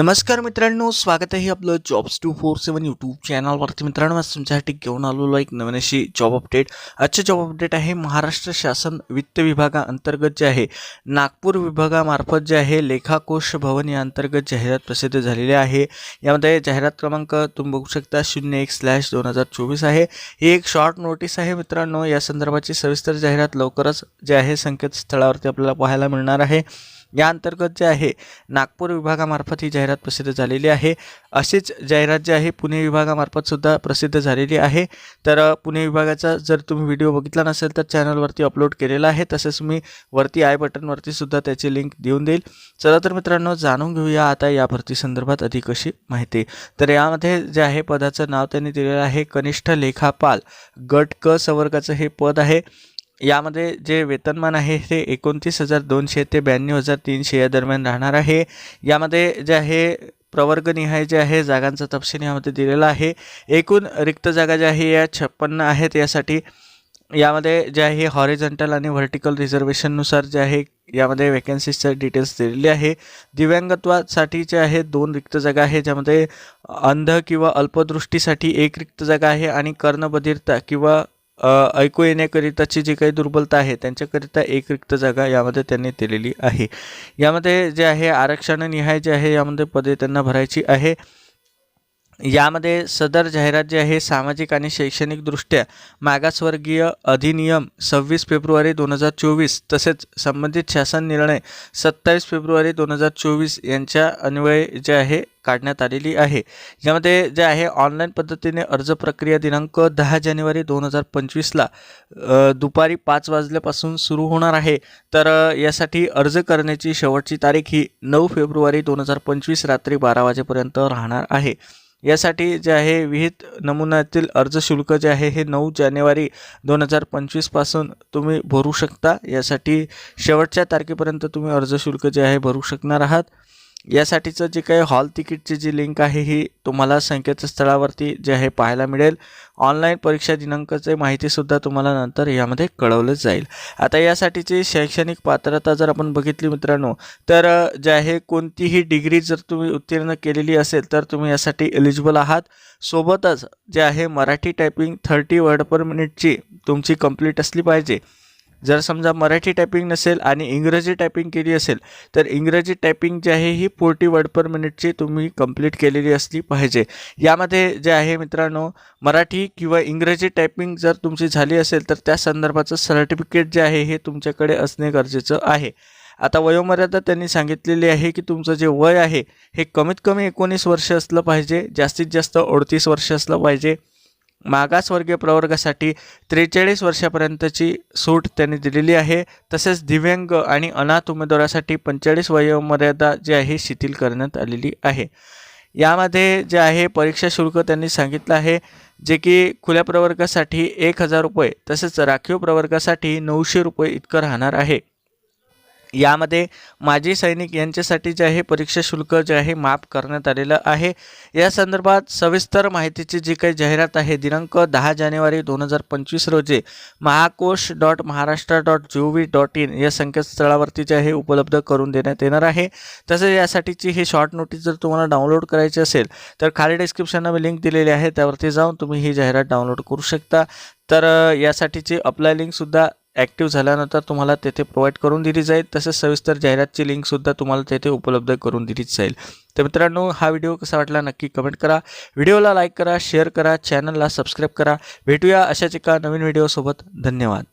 नमस्कार मित्रांनो स्वागत आहे आपलं jobs two four seven YouTube चॅनलवरती मित्रांनो आज तुमच्यासाठी घेऊन आलेलो एक नवीन अशी जॉब अपडेट आजचे जॉब अपडेट आहे महाराष्ट्र शासन वित्त विभागाअंतर्गत जे आहे नागपूर विभागामार्फत जे आहे लेखाकोश भवन या अंतर्गत जाहिरात प्रसिद्ध झालेली आहे. यामध्ये जाहिरात क्रमांक तुम्ही बघू शकता शून्य एक स्लॅश दोन हजार चोवीस आहे. ही एक शॉर्ट नोटीस आहे मित्रांनो. या संदर्भाची सविस्तर जाहिरात लवकरच जे आहे संकेतस्थळावरती आपल्याला पाहायला मिळणार आहे. या अंतर्गत जे आहे नागपूर विभागामार्फत ही जाहिरात प्रसिद्ध झालेली आहे. अशीच जाहिरात जी आहे पुणे विभागामार्फत सुद्धा प्रसिद्ध झालेली आहे. तर पुणे विभागाचा जर तुम्ही व्हिडिओ बघितला नसेल तर चॅनलवरती अपलोड केलेला आहे. तसेच मी वरती आय बटनवरती सुद्धा त्याची लिंक देऊन देईल. चला तर मित्रांनो जाणून घेऊया आता या भरती संदर्भात अधिक अशी माहिती. तर यामध्ये जे आहे पदाचं नाव त्यांनी दिलेलं आहे कनिष्ठ लेखापाल गट क संवर्गाचं हे पद आहे. यामध्ये जे वेतनमान आहे ते एकोणतीस हजार दोनशे ते ब्याण्णव हजार तीनशे या दरम्यान राहणार आहे. यामध्ये जे आहे प्रवर्गनिहाय जे आहे जागांचा तपशील यामध्ये दिलेला आहे. एकूण रिक्त जागा ज्या आहे या छप्पन्न आहेत. यासाठी यामध्ये जे आहे हॉरिझॉन्टल आणि व्हर्टिकल रिझर्वेशननुसार जे आहे यामध्ये वेकन्सीजच्या डिटेल्स दिलेली आहे. दिव्यांगत्वासाठी जे आहे दोन रिक्त जागा आहे ज्यामध्ये अंध किंवा अल्पदृष्टीसाठी एक रिक्त जागा आहे आणि कर्णबधिरता किंवा ऐकू येण्याकरिताची जी काही दुर्बलता आहे त्यांच्याकरिता एक रिक्त जागा यामध्ये त्यांनी दिलेली आहे. यामध्ये जे आहे आरक्षणनिहाय जे आहे यामध्ये पदे त्यांना भरायची आहे. यामध्ये सदर जाहिरात जे आहे सामाजिक आणि शैक्षणिकदृष्ट्या मागासवर्गीय अधिनियम सव्वीस फेब्रुवारी दोन हजार चोवीस तसेच संबंधित शासन निर्णय सत्तावीस फेब्रुवारी दोन हजार चोवीस यांच्या अन्वये जे आहे काढण्यात आलेली आहे. यामध्ये जे आहे ऑनलाईन पद्धतीने अर्ज प्रक्रिया दिनांक दहा जानेवारी दोन हजार पंचवीसला दुपारी पाच वाजल्यापासून सुरू होणार आहे. तर यासाठी अर्ज करण्याची शेवटची तारीख ही नऊ फेब्रुवारी दोन हजार पंचवीस रात्री बारा वाजेपर्यंत राहणार आहे. यासाठी जे आहे विहित नमुन्यातील अर्ज शुल्क जे आहे हे नऊ जानेवारी दोन हजार पंचवीसपासून तुम्ही भरू शकता. यासाठी शेवटच्या तारखेपर्यंत तुम्ही अर्ज शुल्क जे आहे भरू शकणार आहात. यासाठीचं जे काही हॉल तिकीटची जी लिंक आहे ही तुम्हाला संकेतस्थळावरती जे आहे पाहायला मिळेल. ऑनलाईन परीक्षा दिनांकाचे माहितीसुद्धा तुम्हाला नंतर यामध्ये कळवलं जाईल. आता यासाठीची शैक्षणिक पात्रता जर आपण बघितली मित्रांनो तर जे आहे कोणतीही डिग्री जर तुम्ही उत्तीर्ण केलेली असेल तर तुम्ही यासाठी एलिजिबल आहात. सोबतच जे आहे Marathi typing thirty word per मिनिटची तुमची कंप्लीट असली पाहिजे. जर समजा मराठी टायपिंग नसेल आणि इंग्रजी टायपिंग केली असेल तर इंग्रजी टायपिंग जी आहे ही फोर्टी वर्ड पर मिनिटची तुम्ही कंप्लीट केलेली असली पाहिजे. यामध्ये जे आहे मित्रांनो मराठी किंवा इंग्रजी टायपिंग जर तुमची झाली असेल तर त्या संदर्भाचं सर्टिफिकेट जे आहे हे तुमच्याकडे असणे गरजेचं आहे. आता वयोमर्यादा त्यांनी सांगितलेली आहे की तुमचं जे वय आहे हे कमीत कमी एकोणीस वर्ष असलं पाहिजे जास्तीत जास्त अडतीस वर्ष असलं पाहिजे. मागासवर्गीय प्रवर्गासाठी त्रेचाळीस वर्षापर्यंतची सूट त्यांनी दिलेली आहे. तसेच दिव्यांग आणि अनाथ उमेदवारासाठी पंचेचाळीस वयोमर्यादा जी आहे शिथिल करण्यात आलेली आहे. यामध्ये जे आहे परीक्षा शुल्क त्यांनी सांगितलं आहे जे की खुल्या प्रवर्गासाठी एक हजार रुपये तसेच राखीव प्रवर्गासाठी नऊशे रुपये इतकं राहणार आहे. यामध्ये माजी सैनिक यांच्यासाठी जे आहे परीक्षा शुल्क जे आहे माफ करण्यात आलेलं आहे. या संदर्भात सविस्तर माहितीची जी काही जाहिरात आहे दिनांक दहा जानेवारी दोन हजार पंचवीस रोजी Mahakosh dot Maharashtra dot G O V dot in या संकेतस्थळावरती जे आहे उपलब्ध करून देण्यात येणार आहे. तसेच यासाठीची ही शॉर्ट नोटीस जर तुम्हाला डाउनलोड करायची असेल तर खाली डिस्क्रिप्शनला मी लिंक दिलेली आहे त्यावरती जाऊन तुम्ही ही जाहिरात डाउनलोड करू शकता. तर यासाठीची अप्लाय लिंकसुद्धा ॲक्टिव्ह झाल्यानंतर तुम्हाला तेथे प्रोव्हाइड करून दिली जाईल. तसेच सविस्तर जाहिरातची लिंकसुद्धा तुम्हाला तेथे उपलब्ध करून दिली जाईल. तर मित्रांनो हा व्हिडिओ कसा वाटला नक्की कमेंट करा. व्हिडिओला लाईक करा शेअर करा चॅनलला सबस्क्राईब करा. भेटूया अशाच एका नवीन व्हिडिओसोबत धन्यवाद.